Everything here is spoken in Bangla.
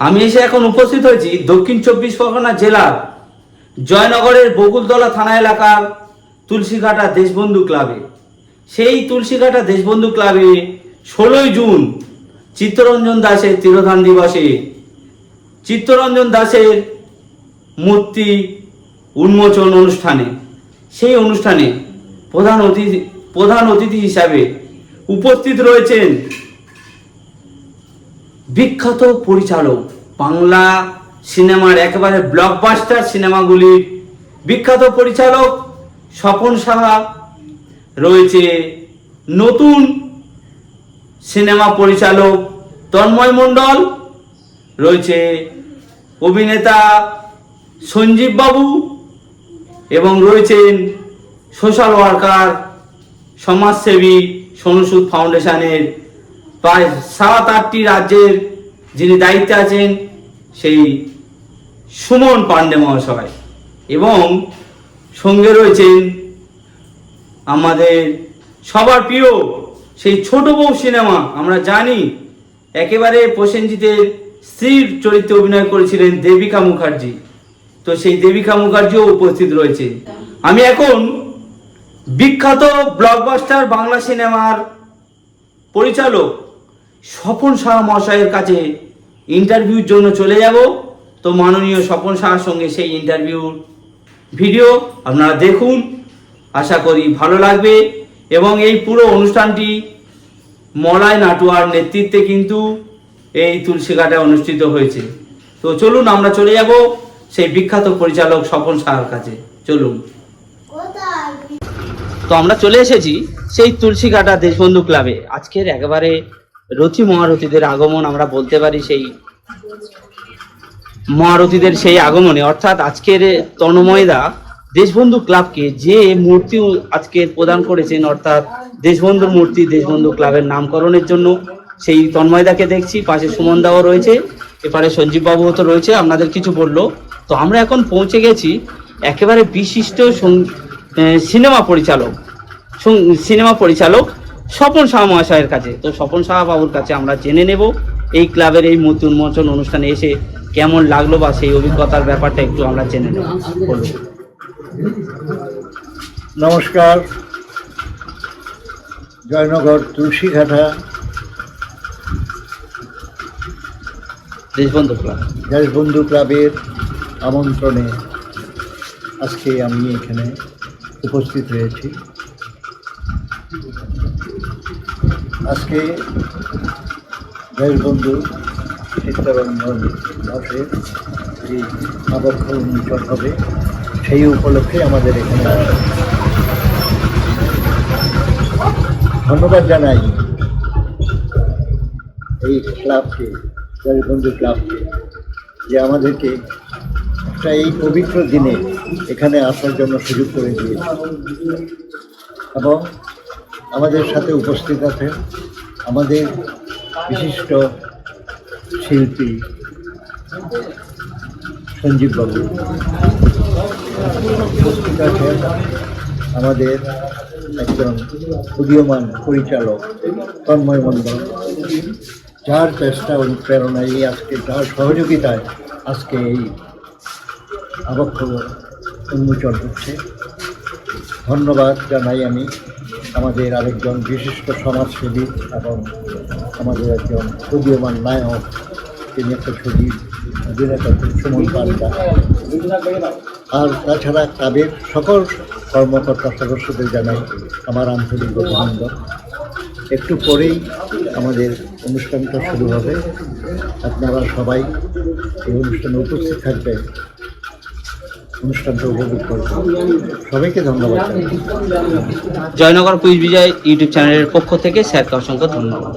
আমি এসে এখন উপস্থিত হয়েছি দক্ষিণ চব্বিশ পরগনা জেলার জয়নগরের বকুলতলা থানা এলাকার তুলসীঘাটা দেশবন্ধু ক্লাবে। সেই তুলসীঘাটা দেশবন্ধু ক্লাবে ষোলোই জুন চিত্তরঞ্জন দাসের তিরোধান দিবসে চিত্তরঞ্জন দাসের মূর্তি উন্মোচন অনুষ্ঠানে। সেই অনুষ্ঠানে প্রধান অতিথি প্রধান অতিথি হিসাবে উপস্থিত রয়েছেন বিখ্যাত পরিচালক। বাংলা সিনেমার একেবারে ব্লকবাস্টার সিনেমাগুলির বিখ্যাত পরিচালক স্বপন সাহা। রয়েছে নতুন সিনেমা পরিচালক তন্ময় মণ্ডল। রয়েছে অভিনেতা সঞ্জীব বাবু। এবং রয়েছেন সোশ্যাল ওয়ার্কার সমাজসেবী সনুসুদ ফাউন্ডেশনের প্রায় সাত, আটটি রাজ্যের যিনি দায়িত্বে আছেন, সেই সুমন পাণ্ডে মহাশয়। এবং সঙ্গে রয়েছেন আমাদের সবার প্রিয় সেই ছোট বউ সিনেমা, আমরা জানি, একেবারে প্রসেনজিতের স্ত্রীর চরিত্রে অভিনয় করেছিলেন দেবিকা মুখার্জি। তো সেই দেবিকা মুখার্জিও উপস্থিত রয়েছে আমি এখন বিখ্যাত ব্লকবাস্টার বাংলা সিনেমার পরিচালক স্বপন শাহ মহাশয়ের কাছে ইন্টারভিউর জন্য চলে যাব। তো মাননীয় স্বপন শাহর সঙ্গে সেই ইন্টারভিউর ভিডিও আপনারা দেখুন। আশা করি ভালো লাগবে এবং এই পুরো অনুষ্ঠানটি মলয় নাটুয়ার নেতৃত্বে কিন্তু এই তুলসীঘাটে অনুষ্ঠিত হয়েছে। তো চলুন আমরা চলে যাব সেই বিখ্যাত পরিচালক স্বপন শাহর কাছে। চলুন। তো আমরা চলে এসেছি সেই তুলসীঘাটা দেশবন্ধু ক্লাবে আজকের একেবারে রথী মহারথীদের আগমন আমরা বলতে পারি সেই মহারথীদের সেই আগমনে। অর্থাৎ আজকের তন্ময়দা দেশবন্ধু ক্লাবকে যে মূর্তি আজকে প্রদান করেছেন, অর্থাৎ দেশবন্ধুর মূর্তি দেশবন্ধু ক্লাবের নামকরণের জন্য, সেই তন্ময়দাকে দেখছি। পাশে সুমনদাও রয়েছে, এপারে সঞ্জীব বাবুও তো রয়েছে, আপনাদের কিছু বলল। তো আমরা এখন পৌঁছে গেছি একেবারে বিশিষ্ট সিনেমা পরিচালক সিনেমা পরিচালক স্বপন শাহ মহাশয়ের কাছে। তো স্বপন শাহ বাবুর কাছে আমরা জেনে নেব এই ক্লাবের এই মূর্তি উন্মোচন অনুষ্ঠানে এসে কেমন লাগল বা সেই অভিজ্ঞতার ব্যাপারটা একটু আমরা জেনে নেব। নমস্কার। জয়নগর তুলসীঘাটা। দেশবন্ধু ক্লাব। দেশবন্ধু ক্লাবের আমন্ত্রণে আজকে আমি এখানে উপস্থিত হয়েছি আজকে দেশবন্ধু চিত্তরঞ্জন দাসের যে আবক্ষ উন্মোচন হবে। সেই উপলক্ষে আমাদের এখানে ধন্যবাদ জানাই এই ক্লাবকে, দেশবন্ধু ক্লাবকে, যে আমাদেরকে একটা এই পবিত্র দিনে এখানে আসার জন্য সুযোগ করে দিয়েছে। এবং আমাদের সাথে উপস্থিত আছেন আমাদের বিশিষ্ট শিল্পী সঞ্জীব বাবু। উপস্থিত আছেন আমাদের একজন উদীয়মান পরিচালক তন্ময় মণ্ডল, যার চেষ্টা অনুপ্রেরণায় এই আজকে যার সহযোগিতায় আজকে এই আবক্ষ উন্মোচন হচ্ছে। ধন্যবাদ জানাই আমি। আমাদের আরেকজন বিশিষ্ট সমাজসেবী এবং আমাদের একজন উদীয়মান নায়ক, তিনি একটা ছবি অভিনেতা সুমন পাল্টা আর তাছাড়া তাদের সকল কর্মকর্তা সদস্যদের জানাই আমার আন্তরিক অভিনন্দন। একটু পরেই আমাদের অনুষ্ঠানটা শুরু হবে। আপনারা সবাই এই অনুষ্ঠানে উপস্থিত থাকবেন। জয়নগর পুলিশ বিজয় ইউটিউব চ্যানেলের পক্ষ থেকে স্যারকে অসংখ্য ধন্যবাদ।